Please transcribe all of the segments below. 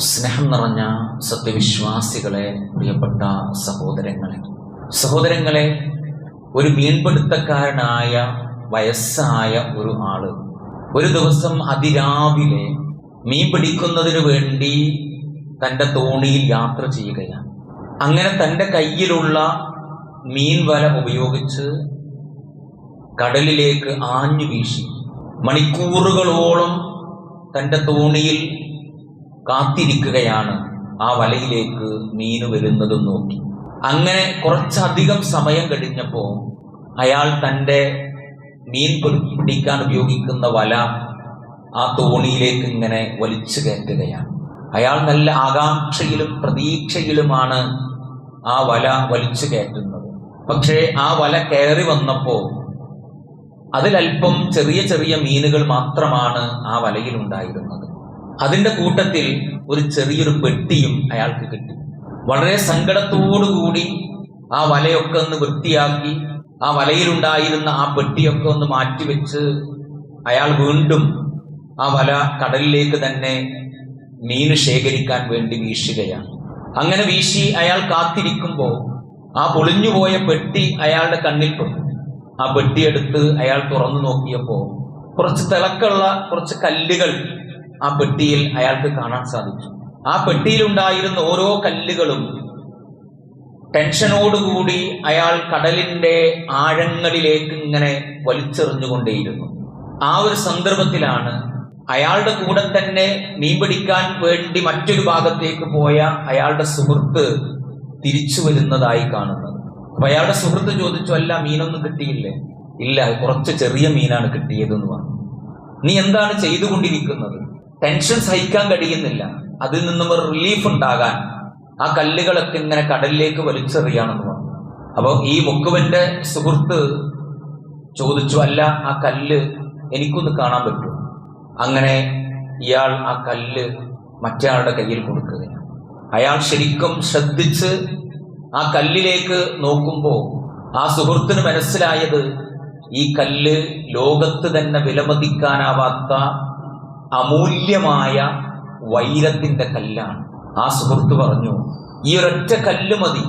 സ്നേഹം നിറഞ്ഞ സത്യവിശ്വാസികളെ പ്രിയപ്പെട്ട സഹോദരങ്ങളെ. സഹോദരങ്ങളെ ഒരു മീൻപിടുത്തക്കാരനായ വയസ്സായ ഒരു ആൾ ഒരു ദിവസം അതിരാവിലെ മീൻ പിടിക്കുന്നതിന് വേണ്ടി തന്റെ തോണിയിൽ യാത്ര ചെയ്യുകയാണ്. അങ്ങനെ തന്റെ കയ്യിലുള്ള മീൻ വല ഉപയോഗിച്ച് കടലിലേക്ക് ആഞ്ഞു വീശി. മണിക്കൂറുകളോളം തന്റെ തോണിയിൽ കാത്തിരിക്കുകയാണ് ആ വലയിലേക്ക് മീന് വരുന്നതും നോക്കി. അങ്ങനെ കുറച്ചധികം സമയം കഴിഞ്ഞപ്പോൾ അയാൾ തന്റെ മീൻ പിടിക്കാൻ ഉപയോഗിക്കുന്ന വല ആ തോണിയിലേക്ക് ഇങ്ങനെ വലിച്ചു കയറ്റുകയാണ്. അയാൾ നല്ല ആകാംക്ഷയിലും പ്രതീക്ഷയിലുമാണ് ആ വല വലിച്ചു കയറ്റുന്നത്. പക്ഷേ ആ വല കയറി വന്നപ്പോൾ അതിലല്പം ചെറിയ ചെറിയ മീനുകൾ മാത്രമാണ് ആ വലയിൽ ഉണ്ടായിരുന്നത്. അതിന്റെ കൂട്ടത്തിൽ ഒരു ചെറിയൊരു പെട്ടിയും അയാൾക്ക് കിട്ടി. വളരെ സങ്കടത്തോടുകൂടി ആ വലയൊക്കെ ഒന്ന് വൃത്തിയാക്കി ആ വലയിലുണ്ടായിരുന്ന ആ പെട്ടിയൊക്കെ ഒന്ന് മാറ്റിവെച്ച് അയാൾ വീണ്ടും ആ വല കടലിലേക്ക് തന്നെ മീൻ ശേഖരിക്കാൻ വേണ്ടി വീശുകയാണ്. അങ്ങനെ വീശി അയാൾ കാത്തിരിക്കുമ്പോൾ ആ പൊളിഞ്ഞുപോയ പെട്ടി അയാളുടെ കണ്ണിൽ പെട്ടു ആ പെട്ടിയെടുത്ത് അയാൾ തുറന്നു നോക്കിയപ്പോൾ കുറച്ച് തിളക്കുള്ള കുറച്ച് കല്ലുകൾ ആ പെട്ടിയിൽ അയാൾക്ക് കാണാൻ സാധിച്ചു. ആ പെട്ടിയിലുണ്ടായിരുന്ന ഓരോ കല്ലുകളും ടെൻഷനോടുകൂടി അയാൾ കടലിന്റെ ആഴങ്ങളിലേക്ക് ഇങ്ങനെ വലിച്ചെറിഞ്ഞുകൊണ്ടേയിരുന്നു. ആ ഒരു സന്ദർഭത്തിലാണ് അയാളുടെ കൂടെ തന്നെ മീൻ പിടിക്കാൻ വേണ്ടി മറ്റൊരു ഭാഗത്തേക്ക് പോയ അയാളുടെ സുഹൃത്ത് തിരിച്ചു വരുന്നതായി കാണുന്നത്. അപ്പൊ അയാളുടെ സുഹൃത്ത് ചോദിച്ചു അല്ല മീനൊന്നും കിട്ടിയില്ലേ? ഇല്ല കുറച്ച് ചെറിയ മീനാണ് കിട്ടിയതെന്ന് പറഞ്ഞു. നീ എന്താണ് ചെയ്തുകൊണ്ടിരിക്കുന്നത്? ടെൻഷൻ സഹിക്കാൻ കഴിയുന്നില്ല. അതിൽ നിന്നും ഒരു റിലീഫ് ഉണ്ടാകാൻ ആ കല്ലുകളൊക്കെ ഇങ്ങനെ കടലിലേക്ക് വലിച്ചെറിയാണെന്ന് പറഞ്ഞു. അപ്പോൾ ഈ മുക്കുവന്റെ സുഹൃത്ത് ചോദിച്ചു അല്ല ആ കല്ല് എനിക്കൊന്ന് കാണാൻ പറ്റുമോ? അങ്ങനെ ഇയാൾ ആ കല്ല് മറ്റയാളുടെ കയ്യിൽ കൊടുക്കുകയാണ്. അയാൾ ശരിക്കും ശ്രദ്ധിച്ച് ആ കല്ലിലേക്ക് നോക്കുമ്പോൾ ആ സുഹൃത്തിന് മനസ്സിലായത് ഈ കല്ല് ലോകത്ത് തന്നെ വിലമതിക്കാനാവാത്ത അമൂല്യമായ വൈരത്തിന്റെ കല്ലാണ്. ആ സുഹൃത്ത് പറഞ്ഞു ഈ ഒരൊറ്റ കല്ല് മതി.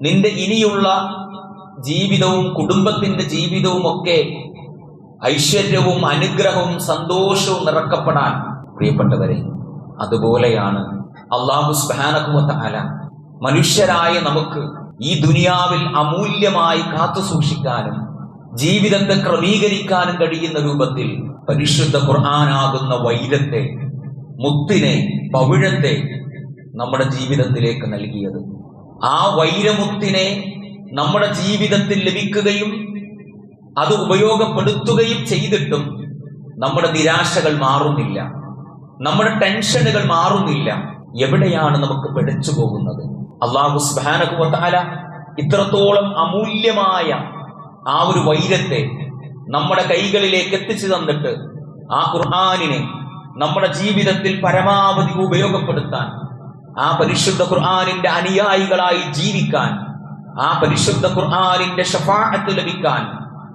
നിന്റെ ഇനിയുള്ള ജീവിതവും കുടുംബത്തിന്റെ ജീവിതവും ഒക്കെ ഐശ്വര്യവും അനുഗ്രഹവും സന്തോഷവും നിറക്കപ്പെടാൻ പ്രിയപ്പെട്ടവരെ അതുപോലെയാണ് അള്ളാഹു സ്ബാനകുമത്ത മനുഷ്യരായ നമുക്ക് ഈ ദുനിയാവിൽ അമൂല്യമായി കാത്തു സൂക്ഷിക്കാനും ജീവിതത്തെ ക്രമീകരിക്കാനും കഴിയുന്ന രൂപത്തിൽ പരിശുദ്ധ ഖുർആാനാകുന്ന വൈരത്തെ മുത്തിനെ പവിഴത്തെ നമ്മുടെ ജീവിതത്തിലേക്ക് നൽകിയത്. ആ വൈരമുത്തിനെ നമ്മുടെ ജീവിതത്തിൽ ലഭിക്കുകയും അത് ഉപയോഗപ്പെടുത്തുകയും ചെയ്തിട്ടും നമ്മുടെ നിരാശകൾ മാറുന്നില്ല. നമ്മുടെ ടെൻഷനുകൾ മാറുന്നില്ല. എവിടെയാണ് നമുക്ക് പിടച്ചു പോകുന്നത്? അള്ളാഹു സുബാനകുവത്താല ഇത്രത്തോളം അമൂല്യമായ ആ ഒരു വൈരത്തെ നമ്മുടെ കൈകളിലേക്ക് എത്തിച്ചു തന്നിട്ട് ആ ഖുർആാനിനെ നമ്മുടെ ജീവിതത്തിൽ പരമാവധി ഉപയോഗപ്പെടുത്താൻ ആ പരിശുദ്ധ ഖുർആാനിന്റെ അനുയായികളായി ജീവിക്കാൻ ആ പരിശുദ്ധ ഖുർആാനിന്റെ ഷഫാഹത്ത് ലഭിക്കാൻ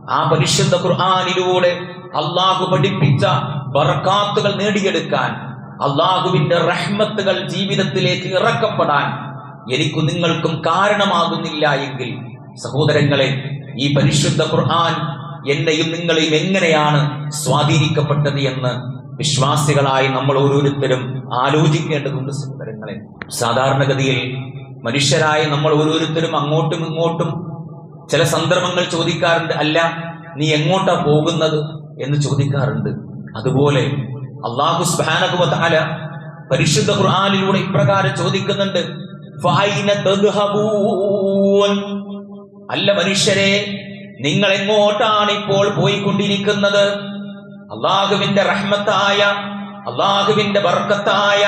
ആ പരിശുദ്ധ ഖുർആാനിലൂടെ അള്ളാഹു പഠിപ്പിച്ച ബർക്കാത്തുകൾ നേടിയെടുക്കാൻ അള്ളാഹുവിന്റെ റഹ്മത്തുകൾ ജീവിതത്തിലേക്ക് ഇറക്കപ്പെടാൻ എനിക്ക് നിങ്ങൾക്കും കാരണമാകുന്നില്ല എങ്കിൽ സഹോദരങ്ങളെ ഈ പരിശുദ്ധ ഖുർആൻ എന്നെയും നിങ്ങളെയും എങ്ങനെയാണ് സ്വാധീനിക്കപ്പെട്ടത് എന്ന് വിശ്വാസികളായി നമ്മൾ ഓരോരുത്തരും ആലോചിക്കേണ്ടതുണ്ട് സഹോദരങ്ങളെ സാധാരണഗതിയിൽ മനുഷ്യരായ നമ്മൾ ഓരോരുത്തരും അങ്ങോട്ടും ഇങ്ങോട്ടും ചില സന്ദർഭങ്ങൾ ചോദിക്കാറുണ്ട് അല്ല നീ എങ്ങോട്ടാ പോകുന്നത്? എന്ന് ചോദിക്കാറുണ്ട്. അതുപോലെ അള്ളാഹു സ്ബാനകുല പരിശുദ്ധ ഖുർആാനിലൂടെ ഇപ്രകാരം ചോദിക്കുന്നുണ്ട്? അല്ല മനുഷ്യരെ നിങ്ങൾ എങ്ങോട്ടാണ് ഇപ്പോൾ പോയിക്കൊണ്ടിരിക്കുന്നത്? അള്ളാഹുവിന്റെ റഹ്മത്തായ അള്ളാഹുവിന്റെ ബർക്കത്തായ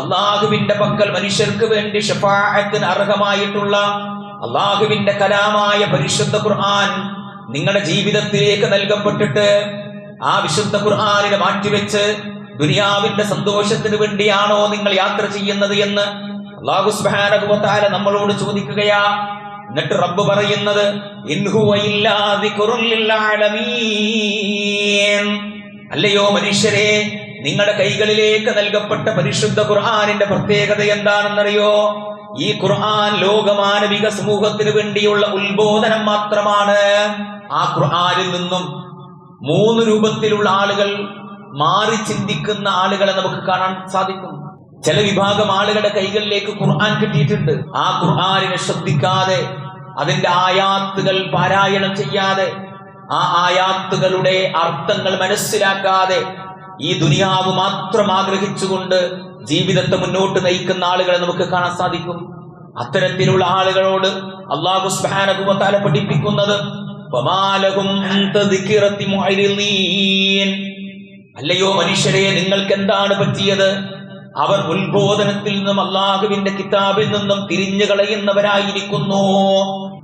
അള്ളാഹുവിന്റെ പക്കൽ മനുഷ്യർക്ക് വേണ്ടി ഷഫാഅത്തിന് അർഹമായിട്ടുള്ള അള്ളാഹുവിന്റെ കലാമായ പരിശുദ്ധ ഖുർആൻ നിങ്ങളുടെ ജീവിതത്തിലേക്ക് നൽകപ്പെട്ടിട്ട് ആ വിശുദ്ധ ഖുർആാനിനെ മാറ്റിവെച്ച് ദുനിയാവിന്റെ സന്തോഷത്തിന് വേണ്ടിയാണോ നിങ്ങൾ യാത്ര ചെയ്യുന്നത് എന്ന് അള്ളാഹുസ്ബാനകുമത്താല നമ്മളോട് ചോദിക്കുകയാ. എന്നിട്ട് റബ്ബ് പറയുന്നത് അല്ലയോ മനുഷ്യരെ നിങ്ങളുടെ കൈകളിലേക്ക് നൽകപ്പെട്ട പരിശുദ്ധ ഖുർആാനിന്റെ പ്രത്യേകത എന്താണെന്നറിയോ? ഈ ഖുർആൻ ലോകമാനവിക സമൂഹത്തിന് വേണ്ടിയുള്ള ഉത്ബോധനം മാത്രമാണ്. ആ ഖുർആാനിൽ നിന്നും മൂന്ന് രൂപത്തിലുള്ള ആളുകൾ മാറി ചിന്തിക്കുന്ന ആളുകളെ നമുക്ക് കാണാൻ സാധിക്കും. ചില വിഭാഗം ആളുകളുടെ കൈകളിലേക്ക് ഖുർആൻ കിട്ടിയിട്ടുണ്ട്. ആ ഖുർആാനിനെ ശ്രദ്ധിക്കാതെ അതിന്റെ ആയാത്തുകൾ പാരായണം ചെയ്യാതെ ആ ആയാത്തുകളുടെ അർത്ഥങ്ങൾ മനസ്സിലാക്കാതെ ഈ ദുനിയാവ് മാത്രം ആഗ്രഹിച്ചുകൊണ്ട് ജീവിതത്തെ മുന്നോട്ട് നയിക്കുന്ന ആളുകളെ നമുക്ക് കാണാൻ സാധിക്കും. അത്തരത്തിലുള്ള ആളുകളോട് അള്ളാഹു സ്ബാനകുമത്താല പഠിപ്പിക്കുന്നത് "വമാലഹും അൻ തദ്കിറത്തി അല്ലയോ മനുഷ്യരെ നിങ്ങൾക്ക് എന്താണ് പറ്റിയത്? അവർ ഉത്ബോധനത്തിൽ നിന്നും അള്ളാഹുവിന്റെ കിതാബിൽ നിന്നും തിരിഞ്ഞു കളയുന്നവരായിരിക്കുന്നു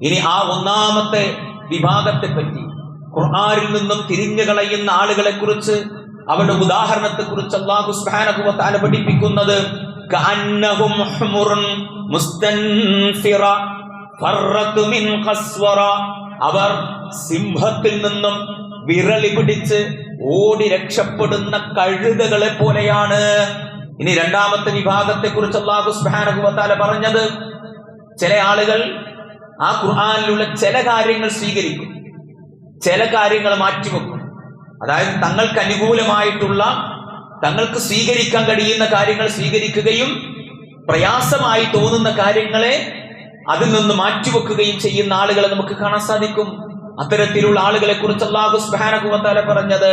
ഇനി ആ ഒന്നാമത്തെ വിഭാഗത്തെ പറ്റി ഖുർആനിൽ നിന്നും തിരിഞ്ഞു കളയുന്ന ആളുകളെ കുറിച്ച് അവരുടെ ഉദാഹരണത്തെ കുറിച്ച് അള്ളാഹു സ്ബാനകുവത്താല പഠിപ്പിക്കുന്നത്. അവർ സിംഹത്തിൽ നിന്നും വിരളി പിടിച്ച് ഓടി രക്ഷപ്പെടുന്ന കഴുതകളെ പോലെയാണ് ഇനി രണ്ടാമത്തെ വിഭാഗത്തെ കുറിച്ച് അള്ളാഹു സ്ബാനകുവത്താല പറഞ്ഞത് ചില ആളുകൾ ആ ഖുർആാനിലുള്ള ചില കാര്യങ്ങൾ സ്വീകരിക്കും ചില കാര്യങ്ങൾ മാറ്റിവെക്കും. അതായത് തങ്ങൾക്ക് അനുകൂലമായിട്ടുള്ള തങ്ങൾക്ക് സ്വീകരിക്കാൻ കഴിയുന്ന കാര്യങ്ങൾ സ്വീകരിക്കുകയും പ്രയാസമായി തോന്നുന്ന കാര്യങ്ങളെ അതിൽ നിന്ന് മാറ്റിവെക്കുകയും ചെയ്യുന്ന ആളുകളെ നമുക്ക് കാണാൻ സാധിക്കും. അത്തരത്തിലുള്ള ആളുകളെ കുറിച്ച് അള്ളാഹു തആല പറഞ്ഞത്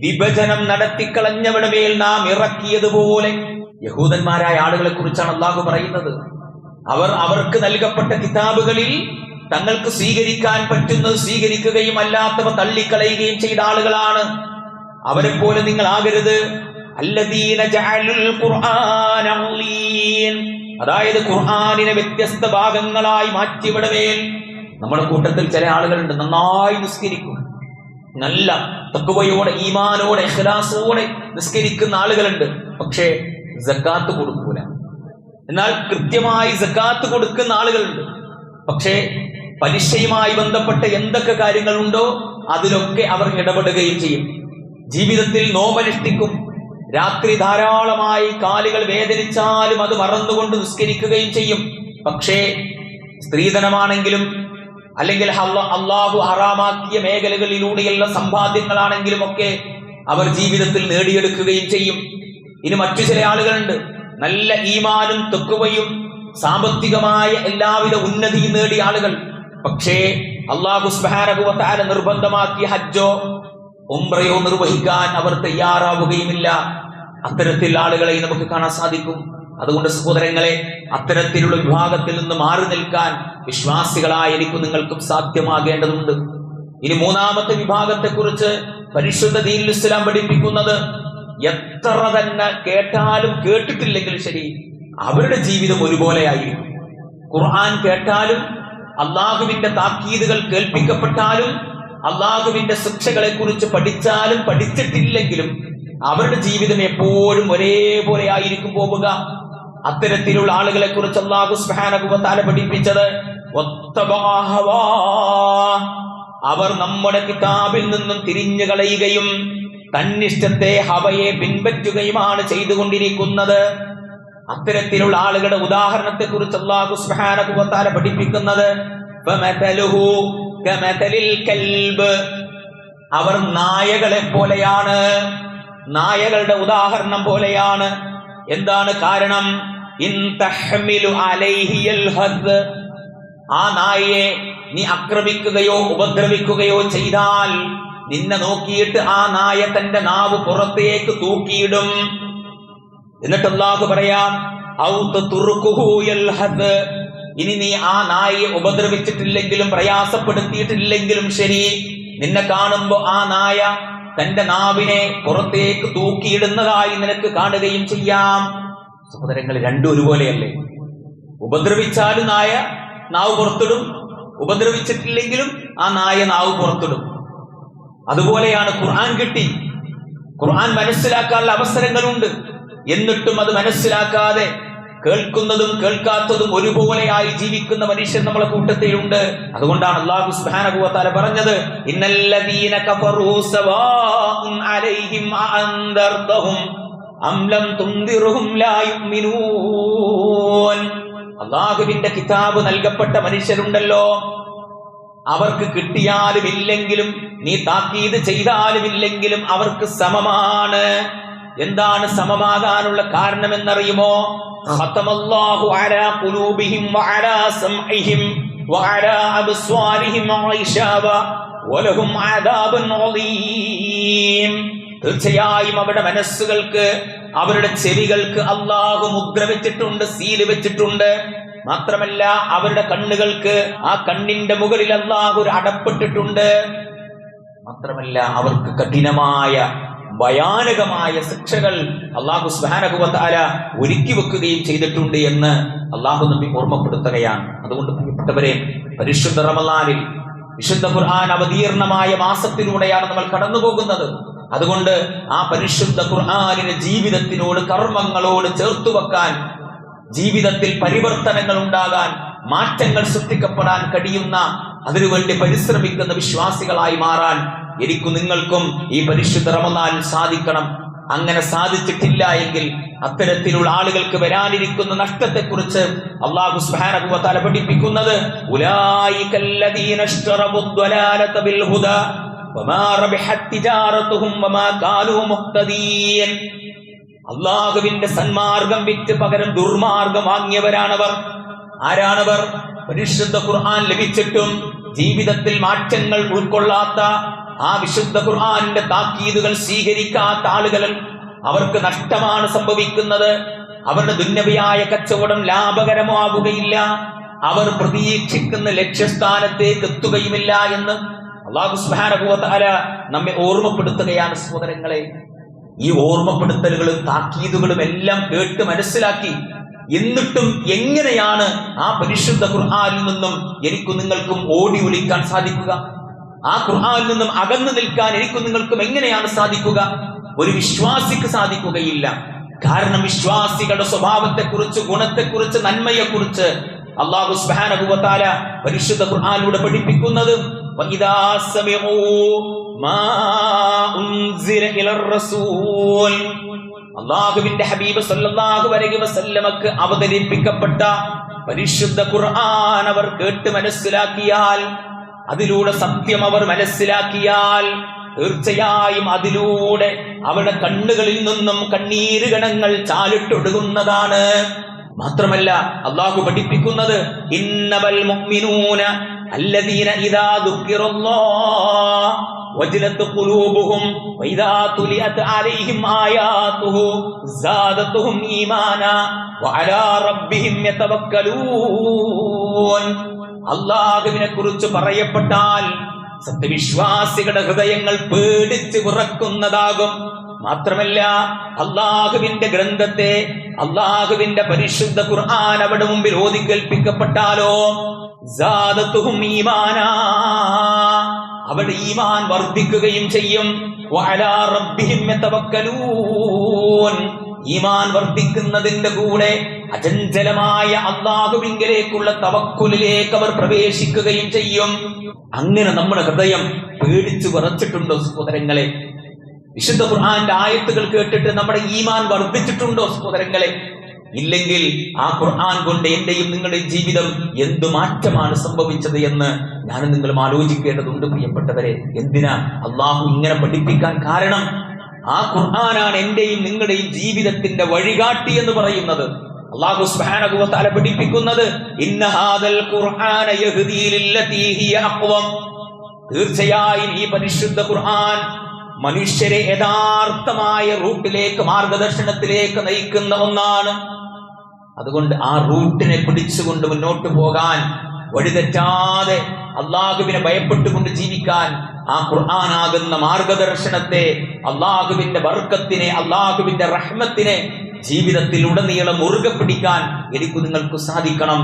വിഭജനം നടത്തിക്കളഞ്ഞവരുടെ മേൽ നാം ഇറക്കിയതുപോലെ യഹൂദന്മാരായ ആളുകളെ കുറിച്ചാണ് അള്ളാഹു പറയുന്നത്. അവർ അവർക്ക് നൽകപ്പെട്ട കിതാബുകളിൽ തങ്ങൾക്ക് സ്വീകരിക്കാൻ പറ്റുന്നത് സ്വീകരിക്കുകയും അല്ലാത്തവ തള്ളിക്കളയുകയും ചെയ്ത ആളുകളാണ്. അവരെ പോലെ നിങ്ങൾ ആകരുത്. അതായത് ഖുർആാനിനെ വ്യത്യസ്ത ഭാഗങ്ങളായി മാറ്റിവിടവേൽ നമ്മുടെ കൂട്ടത്തിൽ ചില ആളുകളുണ്ട് നന്നായി നിസ്കരിക്കും. നല്ല തക്കുവയോടെ ഈമാനോടെ ഇഖ്ലാസോടെ നിസ്കരിക്കുന്ന ആളുകളുണ്ട്. പക്ഷേ ജക്കാത്ത് കൊടുക്കൂല. എന്നാൽ കൃത്യമായി ജക്കാത്ത് കൊടുക്കുന്ന ആളുകളുണ്ട്. പക്ഷേ പലിശയുമായി ബന്ധപ്പെട്ട എന്തൊക്കെ കാര്യങ്ങളുണ്ടോ അതിലൊക്കെ അവർ ഇടപെടുകയും ചെയ്യും. ജീവിതത്തിൽ നോമനുഷ്ഠിക്കും രാത്രി ധാരാളമായി കാലുകൾ വേദനിച്ചാലും അത് മറന്നുകൊണ്ട് നിസ്കരിക്കുകയും ചെയ്യും. പക്ഷേ സ്ത്രീധനമാണെങ്കിലും അല്ലെങ്കിൽ അള്ളാഹു ഹറാമാക്കിയ മേഖലകളിലൂടെയുള്ള സമ്പാദ്യങ്ങളാണെങ്കിലും ഒക്കെ അവർ ജീവിതത്തിൽ നേടിയെടുക്കുകയും ചെയ്യും. ഇനി മറ്റു ചില ആളുകളുണ്ട്. നല്ല ഈമാനും തെക്കുവയും സാമ്പത്തികമായ എല്ലാവിധ ഉന്നതിയും നേടിയ ആളുകൾ. പക്ഷേ അള്ളാഹു സ്ബാനകുവത്താല നിർബന്ധമാക്കിയ ഹജ്ജോ ഉംറയോ നിർവഹിക്കാൻ അവർ തയ്യാറാവുകയുമില്ല. അത്തരത്തിൽ ആളുകളെ നമുക്ക് കാണാൻ സാധിക്കും. അതുകൊണ്ട് സഹോദരങ്ങളെ അത്തരത്തിലുള്ള വിഭാഗത്തിൽ നിന്ന് മാറി നിൽക്കാൻ വിശ്വാസികളായ എനിക്കും നിങ്ങൾക്കും സാധ്യമാകേണ്ടതുണ്ട് ഇനി മൂന്നാമത്തെ വിഭാഗത്തെ കുറിച്ച് പരിശുദ്ധ ദീനുൽ ഇസ്ലാം പഠിപ്പിക്കുന്നത് എത്ര തന്നെ കേട്ടാലും കേട്ടിട്ടില്ലെങ്കിൽ ശരി അവരുടെ ജീവിതം ഒരുപോലെയായിരിക്കും ഖുർആൻ കേട്ടാലും അള്ളാഹുവിന്റെ താക്കീതുകൾ കേൾപ്പിക്കപ്പെട്ടാലും അള്ളാഹുവിന്റെ ശിക്ഷകളെ കുറിച്ച് പഠിച്ചാലും പഠിച്ചിട്ടില്ലെങ്കിലും അവരുടെ ജീവിതം എപ്പോഴും ഒരേപോലെ ആയിരിക്കും പോവുക അത്തരത്തിലുള്ള ആളുകളെ കുറിച്ച് അള്ളാഹു സ്മഹാനകുമത്താല പഠിപ്പിച്ചത്. അവർ നമ്മുടെ കിതാബിൽ നിന്നും തിരിഞ്ഞു കളയുകയും തന്നിഷ്ടത്തെ ഹവയെ പിൻപറ്റുകയുമാണ് ചെയ്തുകൊണ്ടിരിക്കുന്നത്. അത്തരത്തിലുള്ള ആളുകളുടെ ഉദാഹരണത്തെ കുറിച്ച് അള്ളാഹു വ പഠിപ്പിക്കുന്നത് അവർ നായകളെ പോലെയാണ് നായകളുടെ ഉദാഹരണം പോലെയാണ്. എന്താണ് കാരണം? ഇൻ തഹ്മിലു ആ നായയെ നീ ആക്രമിക്കുകയോ ഉപദ്രവിക്കുകയോ ചെയ്താൽ നിന്നെ നോക്കിയിട്ട് ആ നായ തന്റെ നാവ് പുറത്തേക്ക് തൂക്കിയിടും. എന്നിട്ട് അള്ളാഹു പറയാം. ഇനി നീ ആ നായയെ ഉപദ്രവിച്ചിട്ടില്ലെങ്കിലും പ്രയാസപ്പെടുത്തിയിട്ടില്ലെങ്കിലും ശരി നിന്നെ കാണുമ്പോ ആ നായ തന്റെ നാവിനെ പുറത്തേക്ക് തൂക്കിയിടുന്നതായി നിനക്ക് കാണുകയും ചെയ്യാം. സഹോദരങ്ങൾ രണ്ടും ഒരുപോലെയല്ലേ? ഉപദ്രവിച്ചാലും നായ നാവ് പുറത്തിടും. ഉപദ്രവിച്ചിട്ടില്ലെങ്കിലും ആ നായ നാവ് പുറത്തിടും. അതുപോലെയാണ് ഖുർആൻ കിട്ടി. ഖുർആൻ മനസ്സിലാക്കാനുള്ള അവസരങ്ങളുണ്ട്. എന്നിട്ടും അത് മനസ്സിലാക്കാതെ കേൾക്കുന്നതും കേൾക്കാത്തതും ഒരുപോലെയായി ജീവിക്കുന്ന മനുഷ്യൻ നമ്മളെ കൂട്ടത്തിലുണ്ട്. അതുകൊണ്ടാണ് അള്ളാഹു സുബ്ഹാനഹുവതആല പറഞ്ഞത് ഇന്നല്ലദീന അലൈഹിം അഅൻദർതഹും അം ലം യുഅ്മിനൂൻ അള്ളാഹുവിന്റെ കിതാബ് നൽകപ്പെട്ട മനുഷ്യരുണ്ടല്ലോ. അവർക്ക് കിട്ടിയാലും ഇല്ലെങ്കിലും നീ താക്കീത് ചെയ്താലും ഇല്ലെങ്കിലും അവർക്ക് സമമാണ്. എന്താണ് സമമാകാനുള്ള കാരണമെന്നറിയുമോ? ഖതമല്ലാഹു തീർച്ചയായും അവരുടെ മനസ്സുകൾക്ക് അവരുടെ ചെവികൾക്ക് അള്ളാഹു മുദ്ര വെച്ചിട്ടുണ്ട് സീൽ വെച്ചിട്ടുണ്ട്. മാത്രമല്ല അവരുടെ കണ്ണുകൾക്ക് ആ കണ്ണിന്റെ മുകളിൽ അള്ളാഹു ഒരു അടപ്പെട്ടിട്ടുണ്ട്. മാത്രമല്ല അവർക്ക് കഠിനമായ ഭയാനകമായ ശിക്ഷകൾ അള്ളാഹു സ്വാനകുവത്താല ഒരുക്കി വെക്കുകയും ചെയ്തിട്ടുണ്ട് എന്ന് അള്ളാഹു നമ്മി ഓർമ്മപ്പെടുത്തുകയാണ്. അതുകൊണ്ട് പ്രിയപ്പെട്ടവരെ പരിശുദ്ധ റമലാനിൽ വിശുദ്ധ ഖുർആൻ അവതീർണമായ മാസത്തിലൂടെയാണ് നമ്മൾ കടന്നു പോകുന്നത് അതുകൊണ്ട് ആ പരിശുദ്ധ ഖുർആാനിന് ജീവിതത്തിനോട് കർമ്മങ്ങളോട് ചേർത്തു വെക്കാൻ ജീവിതത്തിൽ പരിവർത്തനങ്ങൾ ഉണ്ടാകാൻ മാറ്റങ്ങൾ സൃഷ്ടിക്കപ്പെടാൻ കഴിയുന്ന അതിനുവേണ്ടി പരിശ്രമിക്കുന്ന വിശ്വാസികളായി മാറാൻ എനിക്കും നിങ്ങൾക്കും ഈ പരിശുദ്ധ റമദാനിൽ സാധിക്കണം. അങ്ങനെ സാധിച്ചിട്ടില്ല എങ്കിൽ അത്തരത്തിലുള്ള ആളുകൾക്ക് വരാനിരിക്കുന്ന നഷ്ടത്തെക്കുറിച്ച് അള്ളാഹു സുബ്ഹാനഹു വ തആല പഠിപ്പിക്കുന്നത് അള്ളാഹുവിന്റെ സന്മാർഗം വിറ്റ് പകരം ദുർമാർഗം വാങ്ങിയവരാണവർ. ആരാണവർ? പരിശുദ്ധ ഖുർആൻ ലഭിച്ചിട്ടും ജീവിതത്തിൽ മാറ്റങ്ങൾ ഉൾക്കൊള്ളാത്ത ആ വിശുദ്ധ ഖുർആാന്റെ താക്കീതുകൾ സ്വീകരിക്കാത്ത ആളുകൾ അവർക്ക് നഷ്ടമാണ് സംഭവിക്കുന്നത്. അവരുടെ ദുന്നവിയായ കച്ചവടം ലാഭകരമാകുകയില്ല അവർ പ്രതീക്ഷിക്കുന്ന ലക്ഷ്യസ്ഥാനത്തേക്ക് എത്തുകയുമില്ല എന്ന് അള്ളാഹു സുബ്ഹാനഹു അല നമ്മെ ഓർമ്മപ്പെടുത്തുകയാണ് സഹോദരങ്ങളെ. ഈ ഓർമ്മപ്പെടുത്തലുകളും താക്കീതുകളും എല്ലാം കേട്ട് മനസ്സിലാക്കി എന്നിട്ടും എങ്ങനെയാണ് ആ പരിശുദ്ധ ഖുർആനിൽ നിന്നും എനിക്കും നിങ്ങൾക്കും ഓടി ഒളിക്കാൻ സാധിക്കുക? ആ ഖുർആനിൽ നിന്നും അകന്നു നിൽക്കാൻ എനിക്കും നിങ്ങൾക്കും എങ്ങനെയാണ് സാധിക്കുക? ഒരു വിശ്വാസിക്ക് സാധിക്കുകയില്ല. കാരണം വിശ്വാസികളുടെ സ്വഭാവത്തെക്കുറിച്ച് ഗുണത്തെക്കുറിച്ച് നന്മയെക്കുറിച്ച് അള്ളാഹു വ പരിശുദ്ധ ഖുർആനിലൂടെ പഠിപ്പിക്കുന്നത് അള്ളാഹുവിന്റെ ഹബീബ് സല്ലല്ലാഹു അലൈഹി വസല്ലമക്ക് അവതരിപ്പിക്കപ്പെട്ട പരിശുദ്ധ ഖുർആൻ അവർ കേട്ട് മനസ്സിലാക്കിയാൽ അതിലൂടെ സത്യം അവർ മനസ്സിലാക്കിയാൽ തീർച്ചയായും അതിലൂടെ അവരുടെ കണ്ണുകളിൽ നിന്നും കണ്ണീരുകണങ്ങൾ ചാലിട്ടൊടുകുന്നതാണ് മാത്രമല്ല അള്ളാഹു പഠിപ്പിക്കുന്നത് ഇന്നവൽ മുഅ്മിനൂന الذين إذا ذكر الله وجلت قلوبهم وإذا تليت عليهم آياته زادتهم إيمانا وعلى ربهم يتوكلون അള്ളാഹുവിനെ കുറിച്ച് പറയപ്പെട്ടാൽ സത്യവിശ്വാസികളുടെ ഹൃദയങ്ങൾ പേടിച്ച് വിറക്കുന്നതാകും മാത്രമല്ല അള്ളാഹുവിന്റെ ഗ്രന്ഥത്തെ അള്ളാഹുവിന്റെ പരിശുദ്ധ ഖുർആൻ അവിടെ മുമ്പിൽ ഓതി അവിടെ ഈമാൻ വർദ്ധിക്കുകയും ചെയ്യും. ഈമാൻ വർദ്ധിക്കുന്നതിന്റെ കൂടെ അചഞ്ചലമായ അള്ളാഹുവിങ്കലേക്കുള്ള തവക്കുലിലേക്ക് അവർ പ്രവേശിക്കുകയും ചെയ്യും. അങ്ങനെ നമ്മുടെ ഹൃദയം പേടിച്ചു വിറച്ചിട്ടുണ്ടോ സഹോദരങ്ങളെ? വിശുദ്ധ ഖുർആന്റെ ആയത്തുകൾ കേട്ടിട്ട് നമ്മുടെ ഈമാൻ വർദ്ധിച്ചിട്ടുണ്ടോ സഹോദരങ്ങളെ? ഇല്ലെങ്കിൽ ആ ഖുർആൻ കൊണ്ട് എന്റെയും നിങ്ങളുടെയും ജീവിതം എന്തു മാറ്റമാണ് സംഭവിച്ചത് എന്ന് ഞാനും നിങ്ങളും ആലോചിക്കേണ്ടതുണ്ട് പ്രിയപ്പെട്ടവരെ. എന്തിനാ? അള്ളാഹു ഇങ്ങനെ പഠിപ്പിക്കാൻ കാരണം ആ ഖുർആനാണ് എന്റെയും നിങ്ങളുടെയും ജീവിതത്തിന്റെ വഴികാട്ടി എന്ന് പറയുന്നത്. അള്ളാഹു സുബ്ഹാനഹു വ തആല പഠിപ്പിക്കുന്നത് ഇന്ന ഹാദൽ ഖുർആന യഹ്ദീ തീർച്ചയായും ഈ പരിശുദ്ധ ഖുർആൻ മനുഷ്യരെ യഥാർത്ഥമായ റൂട്ടിലേക്ക് മാർഗദർശനത്തിലേക്ക് നയിക്കുന്ന ഒന്നാണ്. അതുകൊണ്ട് ആ റൂട്ടിനെ പിടിച്ചുകൊണ്ട് മുന്നോട്ട് പോകാൻ വഴിതെറ്റാതെ അള്ളാഹുവിനെ ഭയപ്പെട്ടുകൊണ്ട് ജീവിക്കാൻ ആ ഖുർആാനാകുന്ന മാർഗദർശനത്തെ അള്ളാഹുവിന്റെ വർക്കത്തിനെ അള്ളാഹുവിന്റെ റഹ്മത്തിനെ ജീവിതത്തിൽ ഉടനീളം മുറുകെ പിടിക്കാൻ എനിക്ക് നിങ്ങൾക്ക് സാധിക്കണം.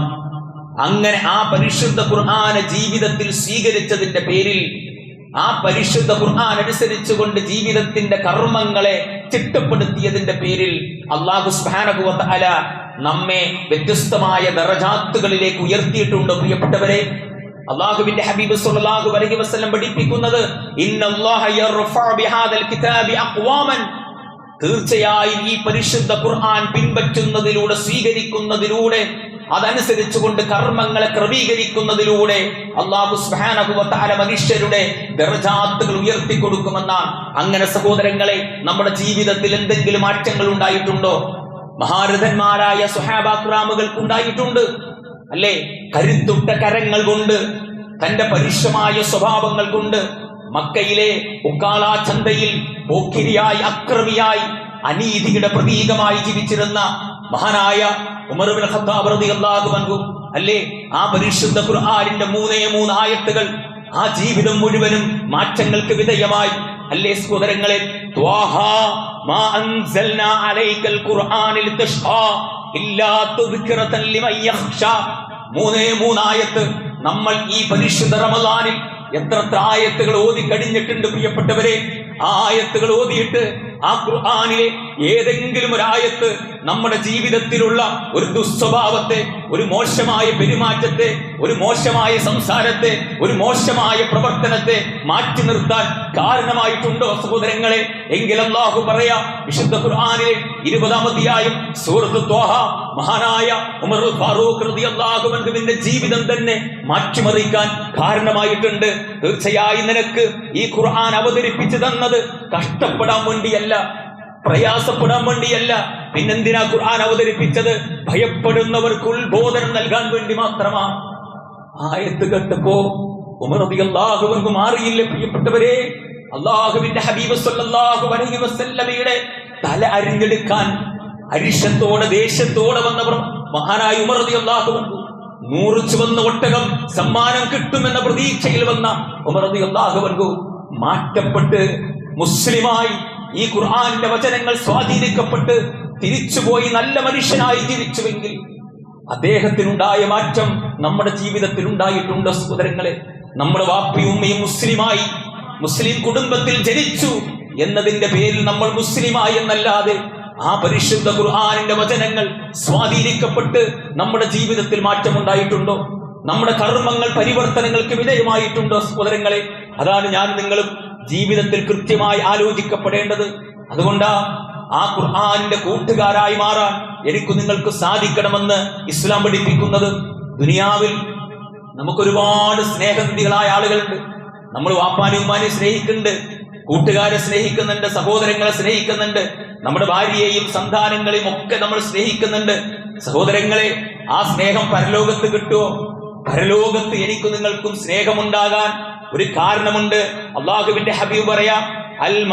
അങ്ങനെ ആ പരിശുദ്ധ ഖുർആനെ ജീവിതത്തിൽ സ്വീകരിച്ചതിന്റെ പേരിൽ ആ പരിശുദ്ധ ഖുർആൻ അനുസരിച്ചുകൊണ്ട് ജീവിതത്തിന്റെ കർമ്മങ്ങളെ ചിട്ടപ്പെടുത്തിയതിന്റെ പേരിൽ അള്ളാഹു സുബ്ഹാനഹു വ തആല നമ്മെ വ്യത്യസ്തമായ ദറജാത്തുകളിലേക്ക് ഉയർത്തിയിട്ടുണ്ട് പ്രിയപ്പെട്ടവരെ. അള്ളാഹുവിന്റെ ഹബീബ് സല്ലല്ലാഹു അലൈഹി വസല്ലം പഠിപ്പിക്കുന്നത് ബിഹാദൽ കിതാബി അഖ്വാമൻ. തീർച്ചയായും ഈ പരിശുദ്ധ ഖുർആൻ പിൻപറ്റുന്നതിലൂടെ സ്വീകരിക്കുന്നതിലൂടെ അതനുസരിച്ചുകൊണ്ട് കർമ്മങ്ങളെ ക്രമീകരിക്കുന്നതിലൂടെ അള്ളാഹു തആല മനുഷ്യരുടെ ദർജാത്തുകൾ ഉയർത്തി കൊടുക്കുമെന്നാണ് അങ്ങനെ സഹോദരങ്ങളെ നമ്മുടെ ജീവിതത്തിൽ എന്തെങ്കിലും മാറ്റങ്ങൾ ഉണ്ടായിട്ടുണ്ടോ? മഹാരഥന്മാരായ സുഹാബാക്രാമുകൾക്ക് ഉണ്ടായിട്ടുണ്ട് അല്ലേ? കരുത്തുട്ട കരങ്ങൾ കൊണ്ട് തന്റെ പരുഷമായ സ്വഭാവങ്ങൾ കൊണ്ട് മക്കയിലെ ഉക്കാള ചന്തയിൽ പോക്കിരിയായി അക്രമിയായി അനീതിയുടെ പ്രതീകമായി ജീവിച്ചിരുന്ന മഹാനായ ഉമർ ബിൻ ഖത്താബ് റളിയല്ലാഹു അൻഹു അല്ലേ? ആ പരിശുദ്ധ ഖുർആനിന്റെ മൂന്നേ മൂന്ന് ആയത്തുകൾ ആ ജീവിതം മുഴുവനും മാറ്റങ്ങൾക്ക് വിധേയമായി അല്ലേ സഹോദരങ്ങളെ? നമ്മൾ ഈ പരിശുദ്ധ റമദാനിൽ എത്ര ആയത്തുകൾ ഓതി കഴിഞ്ഞിട്ടുണ്ട് പ്രിയപ്പെട്ടവരെ? ആയത്തുകൾ ഓതിയിട്ട് ആ ഖുർആാനിലെ ഏതെങ്കിലും ഒരായത്ത് നമ്മുടെ ജീവിതത്തിലുള്ള ഒരു ദുസ്വഭാവത്തെ ഒരു മോശമായ പെരുമാറ്റത്തെ ഒരു മോശമായ സംസാരത്തെ ഒരു മോശമായ പ്രവർത്തനത്തെ മാറ്റി നിർത്താൻ കാരണമായിട്ടുണ്ടോ സഹോദരങ്ങളെ? എങ്കിൽ അല്ലാഹു പറയാ വിശുദ്ധ ഖുർആാനിലെ ഇരുപതാമതിയായും സൂറത്ത് ത്വാഹ മഹാനായ ഉമർ ഫാറൂഖ് അൻഹുവിന്റെ ജീവിതം തന്നെ മാറ്റിമറിക്കാൻ കാരണമായിട്ടുണ്ട്. തീർച്ചയായും നിനക്ക് ഈ ഖുർആൻ അവതരിപ്പിച്ചു തന്നത് കഷ്ടപ്പെടാൻ വേണ്ടിയല്ല. പ്രയാസപ്പെടാൻ വേണ്ടിയല്ല. പിന്നെന്തിനാ ഖുർആൻ അവതരിപ്പിച്ചത്? ഭയപ്പെടുന്നവർക്ക് ഉത്ബോധനം നൽകാൻ വേണ്ടി മാത്രമാണ് ആയത്ത് കേട്ടപ്പോ റളിയല്ലാഹു അൻഹു മാറിയില്ല പ്രിയപ്പെട്ടവരെ? അള്ളാഹുവിന്റെ ഹബീബ് സല്ലല്ലാഹു അലൈഹി വസല്ലമയുടെ തല അരിഞ്ഞെടുക്കാൻ അരിശത്തോടെ ദേഷ്യത്തോടെ വന്നവർ മഹാനായ ഉമർ റളിയല്ലാഹു അൻഹു. നൂറ് ചുവന്ന ഒട്ടകം സമ്മാനം കിട്ടുമെന്ന പ്രതീക്ഷയിൽ വന്ന ഉമർ റളിയല്ലാഹു അൻഹു മാറ്റപ്പെട്ട് മുസ്ലിമായി ഈ ഖുർആാന്റെ വചനങ്ങൾ സ്വാധീനിക്കപ്പെട്ട് തിരിച്ചുപോയി നല്ല മനുഷ്യനായി ജീവിച്ചുവെങ്കിൽ അദ്ദേഹത്തിനുണ്ടായ മാറ്റം നമ്മുടെ ജീവിതത്തിൽ ഉണ്ടായിട്ടുണ്ട് സഹോദരങ്ങളെ? നമ്മുടെ വാപ്പയും ഉമ്മയും മുസ്ലിമായി മുസ്ലിം കുടുംബത്തിൽ ജനിച്ചു എന്നതിന്റെ പേരിൽ നമ്മൾ മുസ്ലിമായി എന്നല്ലാതെ ആ പരിശുദ്ധ ഖുർആാനിന്റെ വചനങ്ങൾ സ്വാധീനിക്കപ്പെട്ട് നമ്മുടെ ജീവിതത്തിൽ മാറ്റം ഉണ്ടായിട്ടുണ്ടോ നമ്മുടെ കർമ്മങ്ങൾ പരിവർത്തനങ്ങൾക്ക് വിധേയമായിട്ടുണ്ടോ സഹോദരങ്ങളെ? അതാണ് ഞാൻ നിങ്ങളും ജീവിതത്തിൽ കൃത്യമായി ആലോചിക്കപ്പെടേണ്ടത് അതുകൊണ്ടാ ആ ഖുർആാനിന്റെ കൂട്ടുകാരായി മാറാൻ എനിക്ക് നിങ്ങൾക്ക് സാധിക്കണമെന്ന് ഇസ്ലാം പഠിപ്പിക്കുന്നത്. ദുനിയാവിൽ നമുക്കൊരുപാട് സ്നേഹന്തികളായ ആളുകളുണ്ട്. നമ്മൾ വാപ്പാനും ഉമ്മാനെയും സ്നേഹിക്കുന്നുണ്ട്. കൂട്ടുകാരെ സ്നേഹിക്കുന്നുണ്ട്. സഹോദരങ്ങളെ സ്നേഹിക്കുന്നുണ്ട്. നമ്മുടെ ഭാര്യയെയും സന്താനങ്ങളെയും ഒക്കെ നമ്മൾ സ്നേഹിക്കുന്നുണ്ട്. സഹോദരങ്ങളെ ആ സ്നേഹം പരലോകത്ത് കിട്ടുമോ പരലോകത്ത് എനിക്കും നിങ്ങൾക്കും സ്നേഹമുണ്ടാകാൻ ഒരു കാരണമുണ്ട്. അള്ളാഹുവിന്റെ ഹബീബ് പറയാം അൽ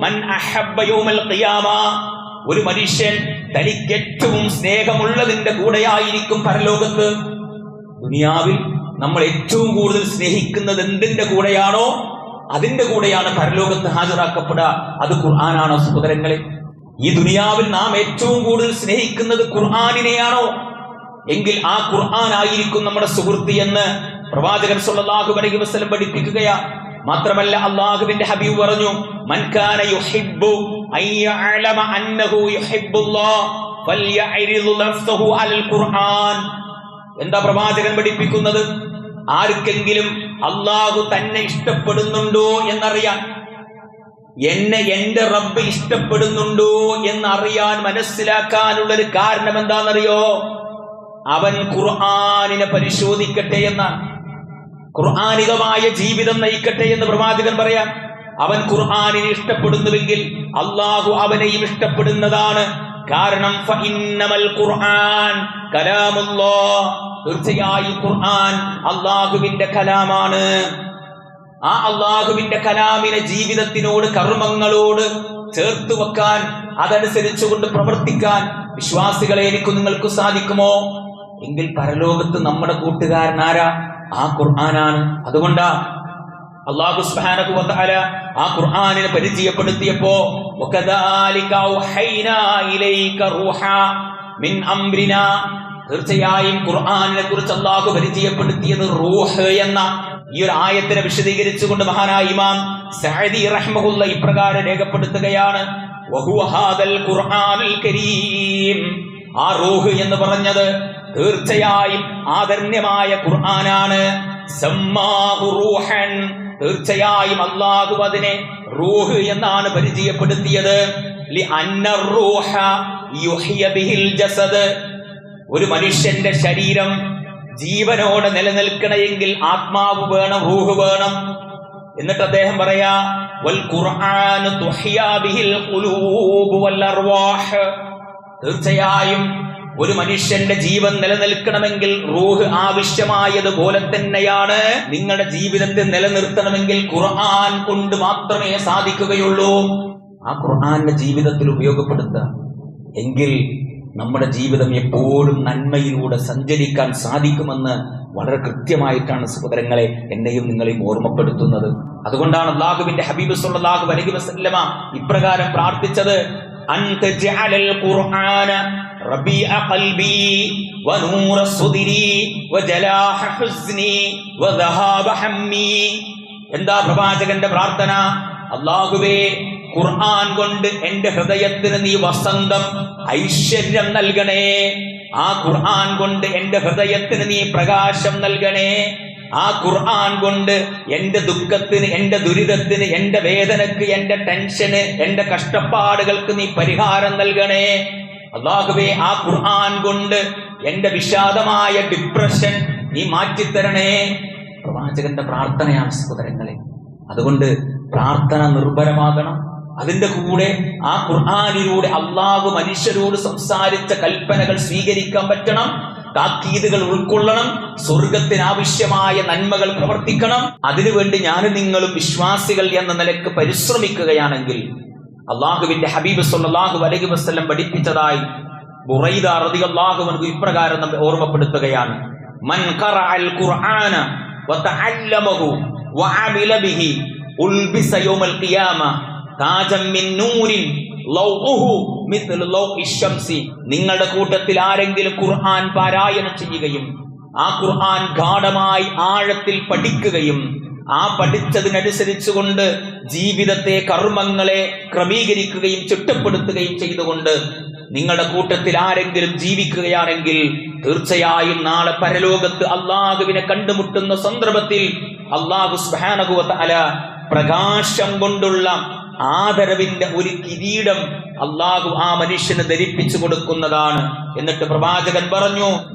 മൻ അഹബ്ബ ഖിയാമ. ഒരു മനുഷ്യൻ തനിക്ക് ഏറ്റവും സ്നേഹമുള്ളതിന്റെ കൂടെയായിരിക്കും പരലോകത്ത്. ദുനിയാവിൽ നമ്മൾ ഏറ്റവും കൂടുതൽ സ്നേഹിക്കുന്നത് എന്തിന്റെ കൂടെയാണോ? അതിന്റെ കൂടെയാണ് പരലോകത്ത് ഹാജരാക്കപ്പെടുക. അത് ഖുർആനാണോ സഹോദരങ്ങളെ ഈ ദുനിയാവിൽ നാം ഏറ്റവും കൂടുതൽ സ്നേഹിക്കുന്നത് ഖുർആാനിനെയാണോ? എങ്കിൽ ആ ഖുർആൻ ആയിരിക്കും നമ്മുടെ സുഹൃത്ത് എന്ന് പ്രവാചകൻ സല്ലല്ലാഹു അലൈഹി വസല്ലം പഠിപ്പിക്കുകയാ. മാത്രമല്ല അള്ളാഹുവിന്റെ ഹബീബ് പറഞ്ഞു മൻ കാന യുഹിബ്ബു അൻ യഅലമ അന്നഹു യുഹിബ്ബുല്ലാഹ് ഫൽയഅരിദു നഫ്സഹു അലൽ ഖുർആൻ. എന്താ പ്രവാചകൻ പഠിപ്പിക്കുന്നത്? ആർക്കെങ്കിലും അള്ളാഹു തന്നെ ഇഷ്ടപ്പെടുന്നുണ്ടോ എന്നറിയാൻ. എന്നെ എന്റെ റബ്ബ് ഇഷ്ടപ്പെടുന്നുണ്ടോ എന്നറിയാൻ മനസ്സിലാക്കാനുള്ള ഒരു കാരണം എന്താണെന്നറിയോ അവൻ ഖുർആാനിനെ പരിശോധിക്കട്ടെ എന്നാണ്. ഖുർആാനികമായ ജീവിതം നയിക്കട്ടെ എന്ന് പ്രവാചകൻ പറയാം അവൻ ഖുർആാനിനെ ഇഷ്ടപ്പെടുന്നുവെങ്കിൽ അള്ളാഹു അവനെയും ഇഷ്ടപ്പെടുന്നതാണ്. കാരണം ഖുർആൻ തീർച്ചയായും ഖുർആൻ അള്ളാഹുവിന്റെ കലാമാണ്. ആ അള്ളാഹുവിന്റെ കലാമിനെ ജീവിതത്തിനോട് കർമ്മങ്ങളോട് ചേർത്ത് വെക്കാൻ അതനുസരിച്ചുകൊണ്ട് പ്രവർത്തിക്കാൻ വിശ്വാസികളെ എനിക്ക് നിങ്ങൾക്ക് സാധിക്കുമോ? എങ്കിൽ പരലോകത്ത് നമ്മുടെ കൂട്ടുകാരൻ ആരാ? ആ ഖുർആനാണ്. അതുകൊണ്ടാ അള്ളാഹു തആല ആ ഖുർആനിനെ പരിചയപ്പെടുത്തിയപ്പോ തീർച്ചയായും ഖുർആനിനെ കുറിച്ച് അള്ളാഹു പരിചയപ്പെടുത്തിയത് റൂഹ് എന്ന ഈ ഒരു ആയത്തിനെ വിശദീകരിച്ചുകൊണ്ട് മഹാനായ ഇമാം സഅദി റഹ്മഹുല്ല ഇപ്രകാരം രേഖപ്പെടുത്തുകയാണ്. ആ റൂഹ് എന്ന് പറഞ്ഞത് തീർച്ചയായും ആദരണ്യമായ ഖുർആനാണ്. തീർച്ചയായും അള്ളാഹു അതിനെ റൂഹ് എന്നാണ് പരിചയപ്പെടുത്തിയത്. ഒരു മനുഷ്യന്റെ ശരീരം ജീവനോടെ നിലനിൽക്കണമെങ്കിൽ ആത്മാവ് വേണം റൂഹ് വേണം. എന്നിട്ട് അദ്ദേഹം പറയാ തീർച്ചയായും ഒരു മനുഷ്യന്റെ ജീവൻ നിലനിൽക്കണമെങ്കിൽ റൂഹ് ആവശ്യമായതുപോലെ തന്നെയാണ് നിങ്ങളുടെ ജീവിതത്തെ നിലനിർത്തണമെങ്കിൽ ഖുർആൻ കൊണ്ട് മാത്രമേ സാധിക്കുകയുള്ളൂ. ആ ഖുർആന്റെ ജീവിതത്തിൽ ഉപയോഗപ്പെടുത്തുക. എങ്കിൽ നമ്മുടെ ജീവിതം എപ്പോഴും നന്മയിലൂടെ സഞ്ചരിക്കാൻ സാധിക്കുമെന്ന് വളരെ കൃത്യമായിട്ടാണ് സഹോദരങ്ങളെ എന്നെയും നിങ്ങളെയും ഓർമ്മപ്പെടുത്തുന്നത്. അതുകൊണ്ടാണ് അള്ളാഹുവിന്റെ ഹബീബ് സുല്ലാഹു അലൈഹി വസല്ലമ ഇപ്രകാരം പ്രാർത്ഥിച്ചത് ഖുർആന റബീഅ قلبي ونور صدري وجلاح ഹുസ്നി وذهاب ഹമ്മി. എന്താ പ്രവാചകന്റെ പ്രാർത്ഥന? അള്ളാഹുവേ ഖുർആൻ കൊണ്ട് എന്റെ ഹൃദയത്തിന് നീ വസന്തം ഐശ്വര്യം നൽകണേ. ആ ഖുർആൻ കൊണ്ട് എന്റെ ഹൃദയത്തിന് നീ പ്രകാശം നൽകണേ. ആ ഖുർആൻ കൊണ്ട് എന്റെ ദുഃഖത്തിന് എന്റെ ദുരിതത്തിന് എന്റെ വേദനക്ക് എന്റെ ടെൻഷന് എന്റെ കഷ്ടപ്പാടുകൾക്ക് നീ പരിഹാരം നൽകണേ. അള്ളാഹുവേ ആ ഖുർആൻ കൊണ്ട് എന്റെ വിഷാദമായ ഡിപ്രഷൻ നീ മാറ്റിത്തരണേ. പ്രവാചകന്റെ പ്രാർത്ഥനയാണ് സഹോദരങ്ങളെ. അതുകൊണ്ട് പ്രാർത്ഥന നിർഭരമാകണം. അതിന്റെ കൂടെ ആ ഖുർആാനിലൂടെ അള്ളാഹു മനുഷ്യരോട് സംസാരിച്ച കൽപ്പനകൾ സ്വീകരിക്കാൻ പറ്റണം. താക്കീതുകൾ ഉൾക്കൊള്ളണം. സ്വർഗത്തിനാവശ്യമായ നന്മകൾ പ്രവർത്തിക്കണം. അതിനുവേണ്ടി ഞാനും നിങ്ങളും വിശ്വാസികൾ എന്ന നിലയ്ക്ക് പരിശ്രമിക്കുകയാണെങ്കിൽ അള്ളാഹുവിന്റെ ഹബീബ് സല്ലല്ലാഹു അലൈഹി വസ്ലം പഠിപ്പിച്ചതായി ബുറൈദ റളിയല്ലാഹു അൻഹു ഇപ്രകാരം നമ്മൾ ഓർമ്മപ്പെടുത്തുകയാണ്. മൻ ഖറഅൽ ഖുർആന വതഅല്ലമഹു വഅമില ബിഹി ഉൽബിസ യൗമൽ ഖിയാമ താജം മിൻ നൂരിൻ ലൗഹു മിത്ലു ലൗഹി ശംസി നിങ്ങളുടെ കൂട്ടത്തിൽ ആരെങ്കിലും ഖുർആൻ പാരായണം ചെയ്യുകയും ആ ഖുർആൻ ഗാഠമായി ആഴത്തിൽ പഠിക്കുകയും ആ പഠിച്ചതിനനുസരിച്ചുകൊണ്ട് ജീവിതത്തെ കർമ്മങ്ങളെ ക്രമീകരിക്കുകയും ചിട്ടപ്പെടുത്തുകയും ചെയ്തുകൊണ്ട് നിങ്ങളുടെ കൂട്ടത്തിൽ ആരെങ്കിലും ജീവിക്കുകയാണെങ്കിൽ തീർച്ചയായും നാളെ പരലോകത്ത് അള്ളാഹുവിനെ കണ്ടുമുട്ടുന്ന സന്ദർഭത്തിൽ അള്ളാഹു സുബ്ഹാനഹു അല പ്രകാശം കൊണ്ടുള്ള ആദരവിന്റെ ഒരു കിരീടം അള്ളാഹു ആ മനുഷ്യന് ധരിപ്പിച്ചു കൊടുക്കുന്നതാണ്. എന്നിട്ട് പ്രവാചകൻ പറഞ്ഞു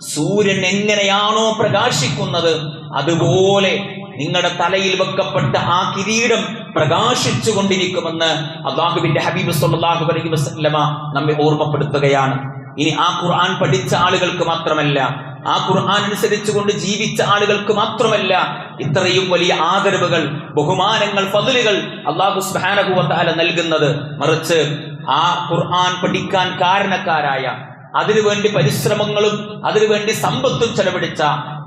സൂര്യൻ എങ്ങനെയാണോ പ്രകാശിക്കുന്നത് അതുപോലെ നിങ്ങളുടെ തലയിൽ വെക്കപ്പെട്ട ആ കിരീടം പ്രകാശിച്ചു കൊണ്ടിരിക്കുമെന്ന് അള്ളാഹുബിന്റെ ഹബീബ് സല്ലാഹു അലൈഹി വസല്ലമ നമ്മെ ഓർമ്മപ്പെടുത്തുകയാണ്. ഇനി ആ ഖുർആൻ പഠിച്ച ആളുകൾക്ക് മാത്രമല്ല ആ ഖുർആൻ അനുസരിച്ചു കൊണ്ട് ജീവിച്ച ആളുകൾക്ക് മാത്രമല്ല ഇത്രയും വലിയ ആദരവുകൾ ബഹുമാനങ്ങൾ ഫതിലുകൾ അള്ളാഹു സുബ്ഹാനഹു വ നൽകുന്നത്. മറിച്ച് ആ ഖുർആൻ പഠിക്കാൻ കാരണക്കാരായ അതിനുവേണ്ടി പരിശ്രമങ്ങളും അതിനുവേണ്ടി സമ്പത്തും ചെലവഴിച്ച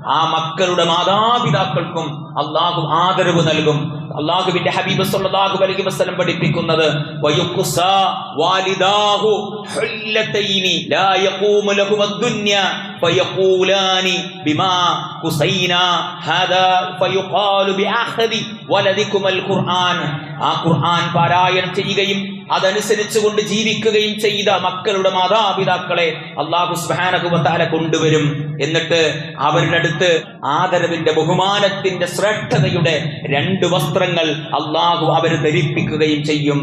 ആ മക്കളുടെ മാതാപിതാക്കൾക്കും അള്ളാഹു ആദരവ് നൽകും. അള്ളാഹുവിന്റെ ഹബീബ് സല്ലല്ലാഹു അലൈഹി വസല്ലം പഠിപ്പിക്കുന്നത് വാലിദാഹു ഹുല്ലതൈനി ലാ യഖൂമു ലഹുമ ദുനിയ ഫയഖൂലാനി ബിമാ ഖുസൈന ഹാദാ ഫയഖാലു ബിഅഖദി വലദികുമൽ ഖുർആൻ ആ ഖുർആൻ പാരായണം ചെയ്യുകയും അതനുസരിച്ച് കൊണ്ട് ജീവിക്കുകയും ചെയ്ത മക്കളുടെ മാതാപിതാക്കളെ അള്ളാഹു വ കൊണ്ടുവരും. എന്നിട്ട് അവരുടെ അടുത്ത് ആദരവിന്റെ ബഹുമാനത്തിന്റെ ശ്രേഷ്ഠതയുടെ രണ്ട് വസ്ത്രങ്ങൾ അള്ളാഹു അവരെ ധരിപ്പിക്കുകയും ചെയ്യും.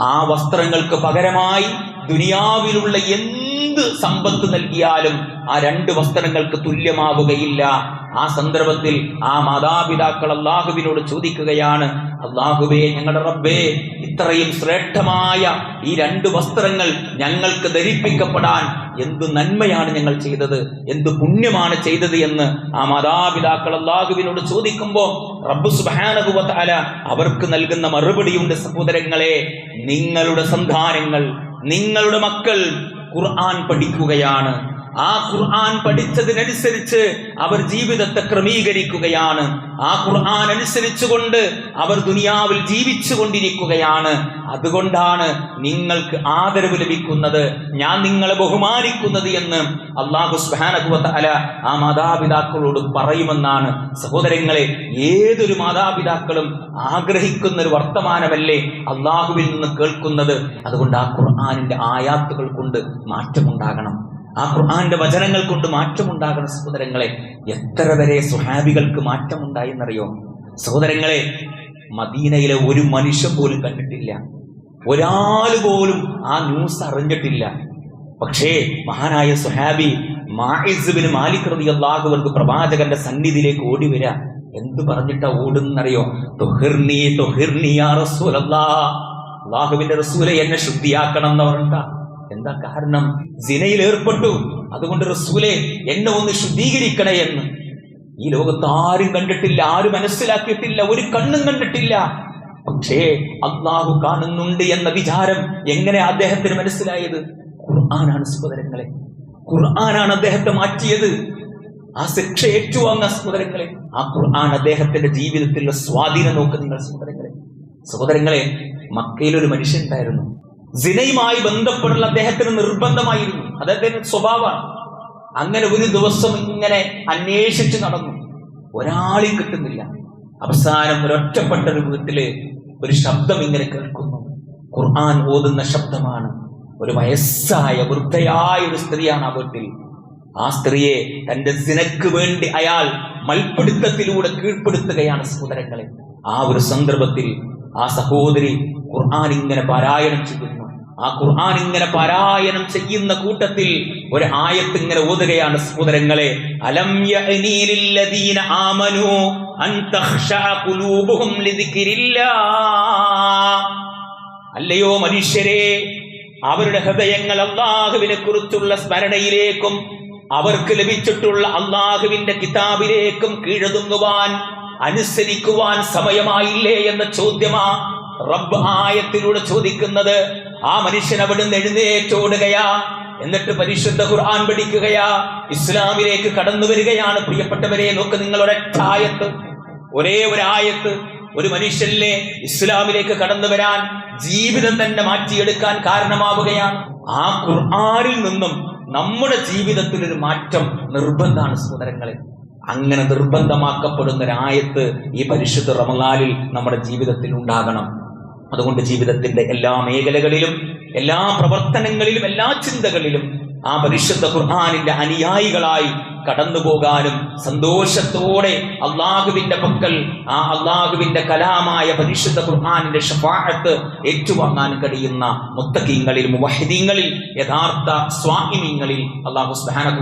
ആ വസ്ത്രങ്ങൾക്ക് പകരമായി ദുനിയാവിലുള്ള എന്ത് സമ്പത്ത് നൽകിയാലും ആ രണ്ട് വസ്ത്രങ്ങൾക്ക് തുല്യമാവുകയില്ല. ആ സന്ദർഭത്തിൽ ആ മാതാപിതാക്കൾ അള്ളാഹുവിനോട് ചോദിക്കുകയാണ് അള്ളാഹുവേ ഞങ്ങളുടെ റബ്ബേ ഇത്രയും ശ്രേഷ്ഠമായ ഈ രണ്ട് വസ്ത്രങ്ങൾ ഞങ്ങൾക്ക് ധരിപ്പിക്കപ്പെടാൻ എന്തു നന്മയാണ് ഞങ്ങൾ ചെയ്തത് എന്തു പുണ്യമാണ് ചെയ്തത് എന്ന് ആ മാതാപിതാക്കൾ അള്ളാഹുവിനോട് ചോദിക്കുമ്പോൾ റബ്ബു വ അവർക്ക് നൽകുന്ന മറുപടിയുണ്ട് സഹോദരങ്ങളെ നിങ്ങളുടെ സന്താനങ്ങൾ നിങ്ങളുടെ മക്കൾ ഖുർആൻ പഠിക്കുകയാണ് ആ ഖുർആൻ പഠിച്ചതിനനുസരിച്ച് അവർ ജീവിതത്തെ ക്രമീകരിക്കുകയാണ്. ആ ഖുർആൻ അനുസരിച്ചുകൊണ്ട് അവർ ദുനിയാവിൽ ജീവിച്ചു കൊണ്ടിരിക്കുകയാണ് അതുകൊണ്ടാണ് നിങ്ങൾക്ക് ആദരവ് ലഭിക്കുന്നത് ഞാൻ നിങ്ങളെ ബഹുമാനിക്കുന്നത് എന്ന് അള്ളാഹു സുബാനകുവല ആ മാതാപിതാക്കളോട് പറയുമെന്നാണ്. സഹോദരങ്ങളെ ഏതൊരു മാതാപിതാക്കളും ആഗ്രഹിക്കുന്ന ഒരു വർത്തമാനമല്ലേ അള്ളാഹുവിൽ നിന്ന് കേൾക്കുന്നത്? അതുകൊണ്ട് ആ ഖുർആാനിന്റെ ആയാത്തുകൾ കൊണ്ട് മാറ്റമുണ്ടാകണം. ആ ഖുർആാന്റെ വചനങ്ങൾ കൊണ്ട് മാറ്റമുണ്ടാകുന്ന സഹോദരങ്ങളെ എത്ര വരെ സുഹാബികൾക്ക് മാറ്റമുണ്ടായി എന്നറിയോ സഹോദരങ്ങളെ മദീനയിലെ ഒരു മനുഷ്യൻ പോലും കണ്ടിട്ടില്ല. ഒരാൾ പോലും ആ ന്യൂസ് അറിഞ്ഞിട്ടില്ല. പക്ഷേ മഹാനായ സുഹാബി മാഹിസുബിന് മാലിക് അള്ളാഹുവർക്ക് പ്രവാചകന്റെ സന്നിധിയിലേക്ക് ഓടി വരാ. എന്ത് പറഞ്ഞിട്ടാ ഓടുന്നറിയോ? യാ റസൂലല്ലാ. അള്ളാഹുവിന്റെ റസൂലെ എന്നെ ശുദ്ധിയാക്കണം എന്ന് പറഞ്ഞിട്ടാ. എന്താ കാരണം? സിനയിൽ ഏർപ്പെട്ടു അതുകൊണ്ട് റസൂലെ എന്നെ ഒന്ന് ശുദ്ധീകരിക്കണേ എന്ന്. ഈ ലോകത്ത് ആരും കണ്ടിട്ടില്ല ആരും മനസ്സിലാക്കിയിട്ടില്ല ഒരു കണ്ണും കണ്ടിട്ടില്ല. പക്ഷേ അള്ളാഹു കാണുന്നുണ്ട് എന്ന വിചാരം എങ്ങനെ അദ്ദേഹത്തിന് മനസ്സിലായത്? ഖുർആനാണ് സഹോദരങ്ങളെ. ഖുർആനാണ് അദ്ദേഹത്തെ മാറ്റിയത്. ആ ശിക്ഷ ഏറ്റുവാങ്ങ സഹോദരങ്ങളെ ആ ഖുർആൻ അദ്ദേഹത്തിന്റെ ജീവിതത്തിലുള്ള സ്വാധീനം നോക്ക് നിങ്ങൾ സഹോദരങ്ങളെ. സഹോദരങ്ങളെ മക്കയിൽ ഒരു മനുഷ്യൻ ഉണ്ടായിരുന്നു. സിനയുമായി ബന്ധപ്പെട്ടുള്ള അദ്ദേഹത്തിന് നിർബന്ധമായിരുന്നു. അദ്ദേഹത്തിന്റെ സ്വഭാവമാണ്. അങ്ങനെ ഒരു ദിവസം ഇങ്ങനെ അന്വേഷിച്ച് നടന്നു. ഒരാളെയും കിട്ടുന്നില്ല. അവസാനം ഒരൊറ്റപ്പെട്ട ഒരു വീട്ടിൽ ഒരു ശബ്ദം ഇങ്ങനെ കേൾക്കുന്നു. ഖുർആൻ ഓതുന്ന ശബ്ദമാണ്. ഒരു വയസ്സായ വൃദ്ധയായ ഒരു സ്ത്രീയാണ് ആ വീട്ടിൽ. ആ സ്ത്രീയെ തന്റെ സിനക്ക് വേണ്ടി അയാൾ മൽപ്പിടുത്തത്തിലൂടെ കീഴ്പ്പെടുത്തുകയാണ് സഹോദരങ്ങളെ. ആ ഒരു സന്ദർഭത്തിൽ ആ സഹോദരി ഖുർആൻ ഇങ്ങനെ പാരായണം ചെയ്യുന്നു. ആ ഖുർആൻ ഇങ്ങനെ പാരായണം ചെയ്യുന്ന കൂട്ടത്തിൽ ഒരു ആയത്ത് ഇങ്ങനെ ഓതുകയാണ് സഹോദരങ്ങളെ അലം ആമനു അൻ ഖുലൂബുഹും ലിദിക്രില്ലാ അല്ലയോ മനുഷ്യരെ അവരുടെ ഹൃദയങ്ങൾ അള്ളാഹുവിനെ കുറിച്ചുള്ള സ്മരണയിലേക്കും അവർക്ക് ലഭിച്ചിട്ടുള്ള അള്ളാഹുവിന്റെ കിതാബിലേക്കും കീഴതുങ്ങുവാൻ അനുസരിക്കുവാൻ സമയമായില്ലേ എന്ന ചോദ്യമാ റബ്ബ് ആയത്തിലൂടെ ചോദിക്കുന്നത് ആ മനുഷ്യൻ അവിടുന്ന് എഴുന്നേറ്റോടുകയാ എന്നിട്ട് പരിശുദ്ധ ഖുർആൻ പഠിക്കുകയാ ഇസ്ലാമിലേക്ക് കടന്നു വരികയാണ്. പ്രിയപ്പെട്ടവരെ നോക്ക് നിങ്ങൾ ഒരൊറ്റ ആയത്ത് ഒരേ ഒരായത്ത് ഒരു മനുഷ്യനിലെ ഇസ്ലാമിലേക്ക് കടന്നു വരാൻ ജീവിതം തന്നെ മാറ്റിയെടുക്കാൻ കാരണമാവുകയാണ്. ആ ഖുർആനിൽ നിന്നും നമ്മുടെ ജീവിതത്തിൽ ഒരു മാറ്റം നിർബന്ധമാണ് സഹോദരങ്ങളെ. അങ്ങനെ നിർബന്ധമാക്കപ്പെടുന്ന ഒരായത്ത് ഈ പരിശുദ്ധ റമലാലിൽ നമ്മുടെ ജീവിതത്തിൽ ഉണ്ടാകണം. അതുകൊണ്ട് ജീവിതത്തിന്റെ എല്ലാ മേഖലകളിലും എല്ലാ പ്രവർത്തനങ്ങളിലും എല്ലാ ചിന്തകളിലും ആ പരിശുദ്ധ ഖുർഹാനിന്റെ അനുയായികളായി കടന്നു പോകാനും സന്തോഷത്തോടെ അള്ളാഹുവിന്റെ പക്കൽ ആ അള്ളാഹുവിന്റെ കലാമായ പരിശുദ്ധ ഖുർഹാനിന്റെ ഷഫാഹത്ത് ഏറ്റുവാങ്ങാൻ കഴിയുന്ന മുത്തക്കീങ്ങളിൽ മുവഹിദീങ്ങളിൽ യഥാർത്ഥ സ്വാഹിമീങ്ങളിൽ അള്ളാഹു സുബ്ഹാനഹു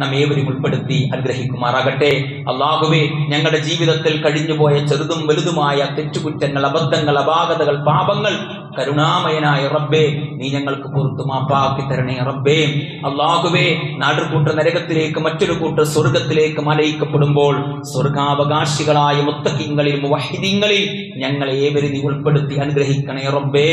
നാം ഏവരും ഉൾപ്പെടുത്തി അനുഗ്രഹിക്കുമാറാകട്ടെ. അള്ളാഹുവെ ഞങ്ങളുടെ ജീവിതത്തിൽ കഴിഞ്ഞുപോയ ചെറുതും വലുതുമായ തെറ്റുകുറ്റങ്ങൾ അബദ്ധങ്ങൾ അപാകതകൾ പാപങ്ങൾ കരുണാമയനായ റബ്ബേ നീ ഞങ്ങൾക്ക് പുറത്തു മാപ്പാക്കി തരണേ റബ്ബേ. അള്ളാഹുവേ നാടുകൂട്ട നരകത്തിലേക്ക് മറ്റൊരു കൂട്ടർ സ്വർഗത്തിലേക്ക് മലയിക്കപ്പെടുമ്പോൾ സ്വർഗാവകാശികളായ മുത്തക്കിങ്ങളിൽ മുവഹിദീങ്ങളിൽ ഞങ്ങളെ ഏവരും നീ ഉൾപ്പെടുത്തി അനുഗ്രഹിക്കണേ റബ്ബേ.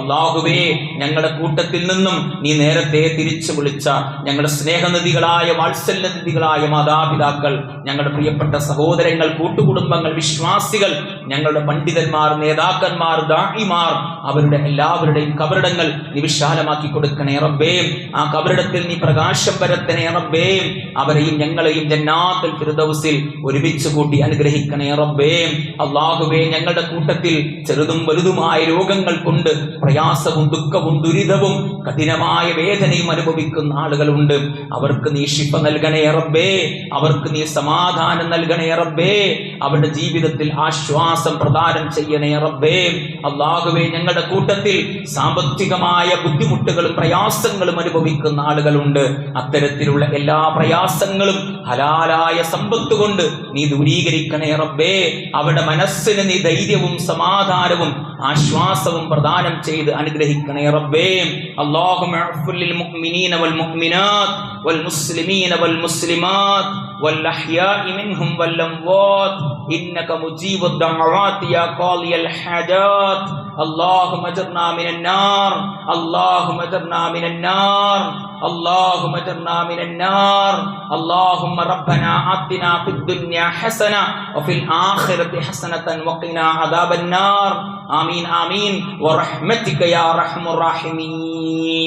അള്ളാഹുവേ ഞങ്ങളുടെ കൂട്ടത്തിൽ നിന്നും നീ നേരത്തെ തിരിച്ചു വിളിച്ച ഞങ്ങളുടെ സ്നേഹനിധികളായ വാത്സല്യനിധികളായ മാതാപിതാക്കൾ ഞങ്ങളുടെ പ്രിയപ്പെട്ട സഹോദരങ്ങൾ കൂട്ടുകുടുംബങ്ങൾ വിശ്വാസികൾ ഞങ്ങളുടെ പണ്ഡിതന്മാർ നേതാക്കന്മാർ ദാഹിമാർ അവരുടെ എല്ലാവരുടെയും കബറിടങ്ങൾ നീ വിശാലമാക്കി കൊടുക്കണേ റബ്ബേ. ആ കബറിടത്തിൽ നീ പ്രകാശം പരത്തണേ റബ്ബേ. അവരെയും ഞങ്ങളെയും ജന്നാത്തിൽ ഫിർദൗസിൽ ഒരുമിച്ച് കൂട്ടി അനുഗ്രഹിക്കണേ റബ്ബേ. അള്ളാഹുബേ ഞങ്ങളുടെ കൂട്ടത്തിൽ ചെറുതും വലുതുമായ രോഗങ്ങൾ കൊണ്ട് പ്രയാസവും ദുഃഖവും ദുരിതവും കഠിനമായ വേദനയും അനുഭവിക്കുന്ന ആളുകളുണ്ട്. അവർക്ക് നീ ശിഫ നൽകണേ റബ്ബേ. അവർക്ക് നീ സമാധാനം നൽകണേ റബ്ബേ. അവരുടെ ജീവിതത്തിൽ ആശ്വാസം പ്രദാനം ചെയ്യണേ റബ്ബേ അള്ളാഹുവേ ഞങ്ങളുടെ കൂട്ടത്തിൽ സാമ്പത്തികമായ ബുദ്ധിമുട്ടുകളും പ്രയാസങ്ങളും അനുഭവിക്കുന്ന ആളുകളുണ്ട് അത്തരത്തിലുള്ള എല്ലാ പ്രയാസങ്ങളും ഹലാലായ സമ്പത്ത് കൊണ്ട് നീ ദൂരീകരിക്കണേ റബ്ബേ അവരുടെ മനസ്സിന് നീ ധൈര്യവും സമാധാനവും ആശ്വാസവും പ്രദാനം ചെയ്ത് അനുഗ്രഹിക്കണേ റബ്ബേ اللهم اغفر للمؤمنين والمؤمنات والمسلمين والمسلمات والأحياء منهم والأموات إنك مجيب الدعوات يا قاضي الحاجات. اللهم اجرنا من النار اللهم اجرنا من النار اللهم اجرنا من النار. اللهم ربنا آتنا في الدنيا حسنة وفي الآخرة حسنة وقنا عذاب النار. آمين آمين. ورحمتك يا أرحم الراحمين.